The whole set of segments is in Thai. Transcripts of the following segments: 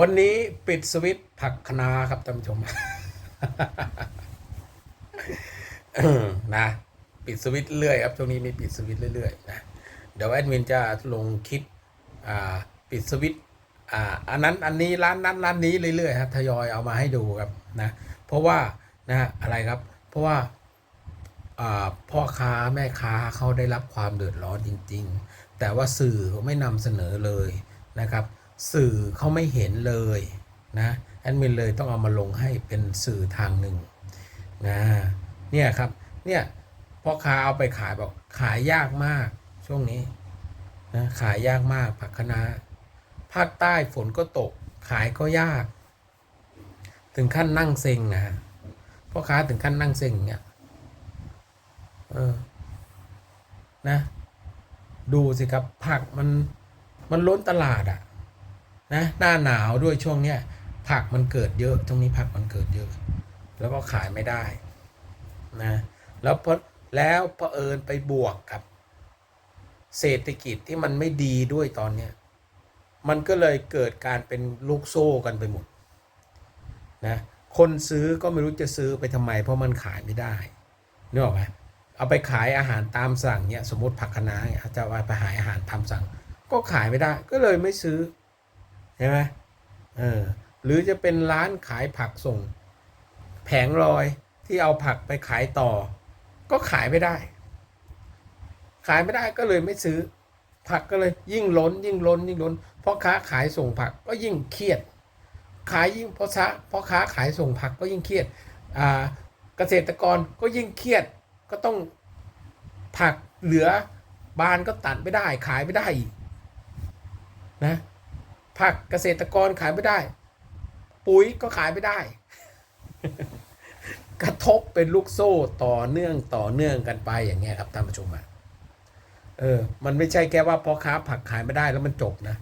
วันนี้ปิดสวิตผักคะนาครับท่านผู้ชมนะปิดสวิตเรื่อยครับช่วงนี้มีปิดสวิตเรื่อยๆนะเดี๋ยวแอดมินจะลงคลิปปิดสวิตอันนั้นอันนี้ร้านนั้นร้านนี้เรื่อยๆครับทยอยเอามาให้ดูครับนะเพราะว่านะอะไรครับ เพราะว่าอ่าพ่อค้าแม่ค้าเขาได้รับความเดือดร้อนจริง ๆ แต่ว่าสื่อเขาไม่นำเสนอเลยนะครับ สื่อเขาไม่เห็นเลยนะแอดมินเลยต้องเอามาลงให้เป็นสื่อทางหนึ่งนะเนี่ยครับเนี่ยพ่อค้าเอาไปขายบอกขายยากมากช่วงนี้นะขายยากมากผักคะน้าภาคใต้ฝนก็ตกขายก็ยาก ถึงขั้นนั่งเซ็งนะพ่อค้าถึงขั้นนั่งเซ็งเนี่ยเออนะดูสิครับผักมันมันล้นตลาดอะ นะหน้าหนาวด้วยช่วงเนี้ยผักมันเกิดเยอะตรงนี้ผักมันเกิดเยอะ แล้วก็ขายไม่ได้นะแล้วพอแล้วพอเอิญไปบวกกับ เศรษฐกิจที่มันไม่ดีด้วยตอนเนี้ยมันก็เลยเกิดการเป็นลูกโซ่กันไปหมดนะคนซื้อก็ไม่รู้จะซื้อไปทำไม เพราะมันขายไม่ได้นึกออกไหมเอาไปขายอาหารตามสั่งเนี่ยสมมติผักคะน้าเนี่ยจะเอาไปขายอาหารตามสั่ง ก็ขายไม่ได้ก็เลยไม่ซื้อ ใช่ไหมเออหรือจะเป็นร้านขายผักส่ง แผงลอยที่เอาผักไปขายต่อ ก็ขายไม่ได้ ขายไม่ได้ก็เลยไม่ซื้อ ผักก็เลยยิ่งล้น ยิ่งล้น ยิ่งล้นพ่อค้าขายส่งผักก็ยิ่งเครียด ขายยิ่งพ่อค้าพ่อค้าขายส่งผักก็ยิ่งเครียดอ่าเกษตรกรก็ยิ่งเครียดก็ต้องผักเหลือบานก็ตัดไม่ได้ขายไม่ได้อีกนะ ผักเกษตรกรขายไม่ได้ ปุ๋ยก็ขายไม่ได้ กระทบเป็นลูกโซ่ต่อเนื่องต่อเนื่องกันไปอย่างเงี้ยครับท่านผู้ชมอะเออ มันไม่ใช่แค่ว่าพ่อค้าผักขายไม่ได้แล้วมันจบนะ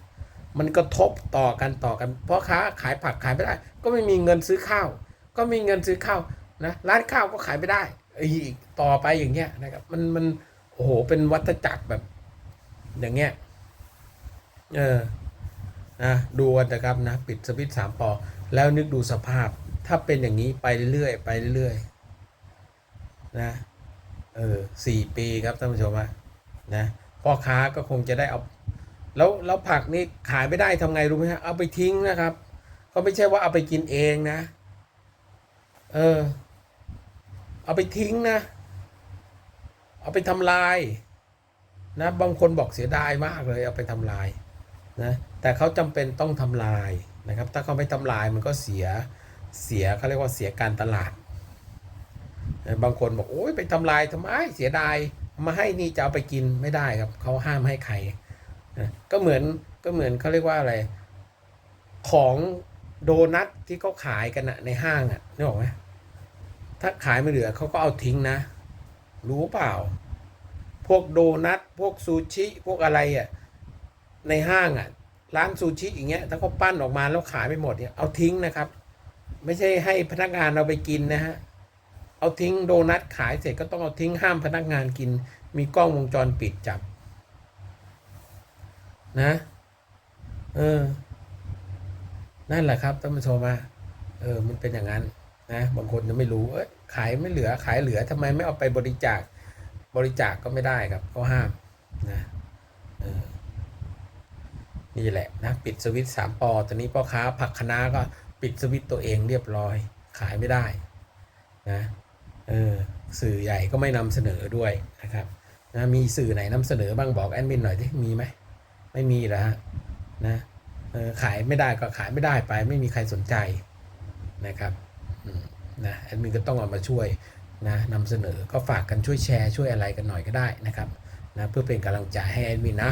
มันกระทบต่อกันต่อกันพ่อค้าขายผักขายไม่ได้ ก็ไม่มีเงินซื้อข้าว ก็มีเงินซื้อข้าวนะร้านข้าวก็ขายไม่ได้อีกต่อไปอย่างเงี้ยนะครับ มันมันโอ้โหเป็นวัฏจักรแบบ อย่างเงี้ย เออ นะดูนะครับนะปิดสวิตช์สามปอ แล้วนึกดูสภาพ ถ้าเป็นอย่างนี้ไปเรื่อยไปเรื่อยนะเออสี่ปีครับท่านผู้ชมนะพ่อค้าก็คงจะได้เอา แล้วแล้วผักนี่ขายไม่ได้ทำไงรู้ไหมฮะเอาไปทิ้งนะครับ ก็ไม่ใช่ว่าเอาไปกินเองนะ เออ เอาไปทิ้งนะ เอาไปทำลาย นะบางคนบอกเสียดายมากเลย เอาไปทำลาย นะแต่เขาจำเป็นต้องทำลายนะครับ ถ้าเขาไม่ทำลายมันก็เสียเสียเขาเรียกว่าเสียการตลาด บางคนบอกโอ้ยไปทำลายทำไมเสียดายมาให้นี่จะเอาไปกินไม่ได้ครับเขาห้ามให้ใครนะก็เหมือนก็เหมือนเขาเรียกว่าอะไร ของโดนัทที่เขาขายกันนะในห้างอะนึกออกไหมถ้าขายไม่เหลือเขาก็เอาทิ้งนะ รู้เปล่า พวกโดนัทพวกซูชิ พวกอะไรอะ ในห้างอะร้านซูชิอย่างเงี้ยถ้าเขาปั้นออกมาแล้วขายไปหมดเนี่ยเอาทิ้งนะครับ ไม่ใช่ให้พนักงานเราไปกินนะฮะเอาทิ้งโดนัทขายเสร็จก็ต้องเอาทิ้งห้ามพนักงานกิน มีกล้องวงจรปิดจับ นะเออนั่นแหละครับท่านผู้ชมอะเออ มันเป็นอย่างนั้นนะบางคนจะไม่รู้เอ้ยขายไม่เหลือขายเหลือทำไมไม่เอาไปบริจาคบริจาคก็ไม่ได้ครับเขาห้ามนะ นี่แหละนะปิดสวิตสามปอตอนนี้พ่อค้าผักคะน้าก็ปิดสวิตตัวเองเรียบร้อยขายไม่ได้นะเออสื่อใหญ่ก็ไม่นำเสนอด้วยนะครับนะมีสื่อไหนนำเสนอบ้างบอกแอดมินหน่อยที่มีไหมไม่มีแล้วฮะนะเออขายไม่ได้ก็ขายไม่ได้ไป ไม่มีใครสนใจนะครับนะแอดมินก็ต้องเอามาช่วยนะนำเสนอก็ฝากกันช่วยแชร์ช่วยอะไรกันหน่อยก็ได้นะครับนะเพื่อเป็นกำลังใจให้แอดมินนะ